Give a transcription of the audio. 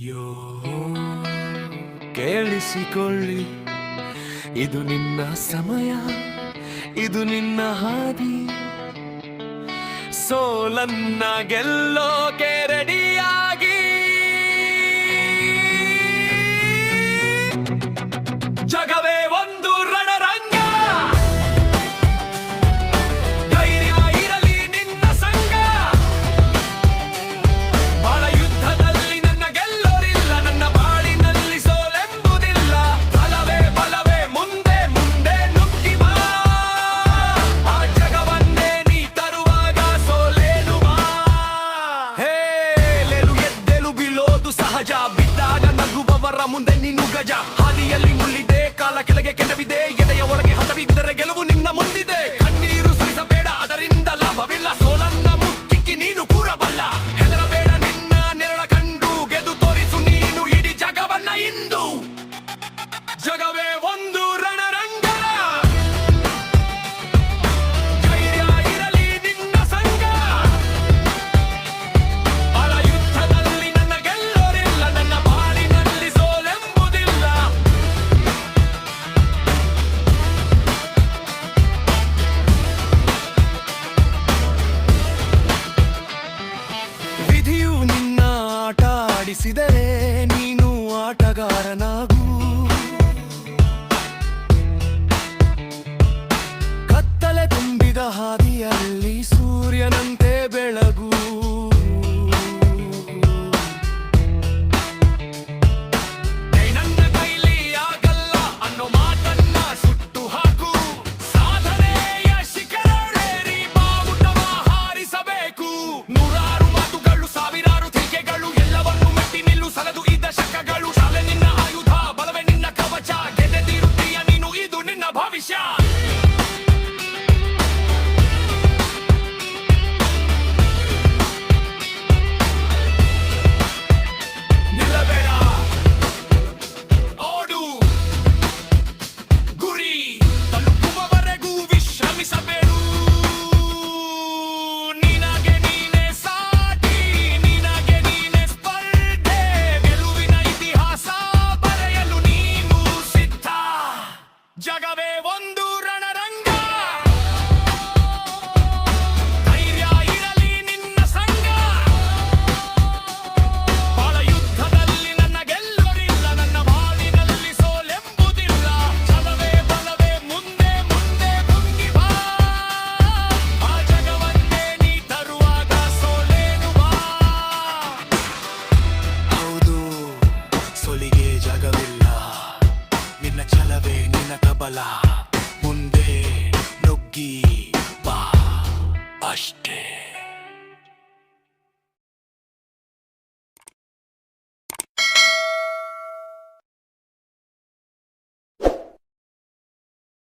ಯೋ ಕೇಳಿಸಿಕೊಳ್ಳಿ. ಇದು ನಿನ್ನ ಸಮಯ ಇದು ನಿನ್ನ ಹಾದಿ. ಸೋಲನ್ನ ಗೆಲ್ಲೋಕೆ ರೆಡಿ estrella. ಆಡಿಸಿದರೆ ನೀನು ಆಟಗಾರನಾಗ ಬಂದು ರಣರಂಗ. ಧೈರ್ಯ ನಿನ್ನ ಸಂಗ ಬಾಳ ಯುದ್ಧದಲ್ಲಿ ನನ್ನ ಗೆಲ್ಲೋರಿಲ್ಲ, ನನ್ನ ಬಾಳಿನಲ್ಲಿ ಸೋಲೆಂಬುದಿಲ್ಲ. ಬಲವೇ ಬಲವೇ ಮುಂದೆ ಮುಂದೆ ಮುಂಗಿ ಬಾ. ಆ ಜಗವನ್ನೇ ನೀ ತರುವಾಗ ಸೋಲೇನು ಬಾ. ಹೌದು, ಸೊಲಿಗೆ ಜಗವಿಲ್ಲ. ನಿನ್ನ ಛಲವೇ ನಿನ್ನ ತಬಲ. ಮುಂದೆ ನುಗ್ಗಿ ಬಾ ಅಷ್ಟೇ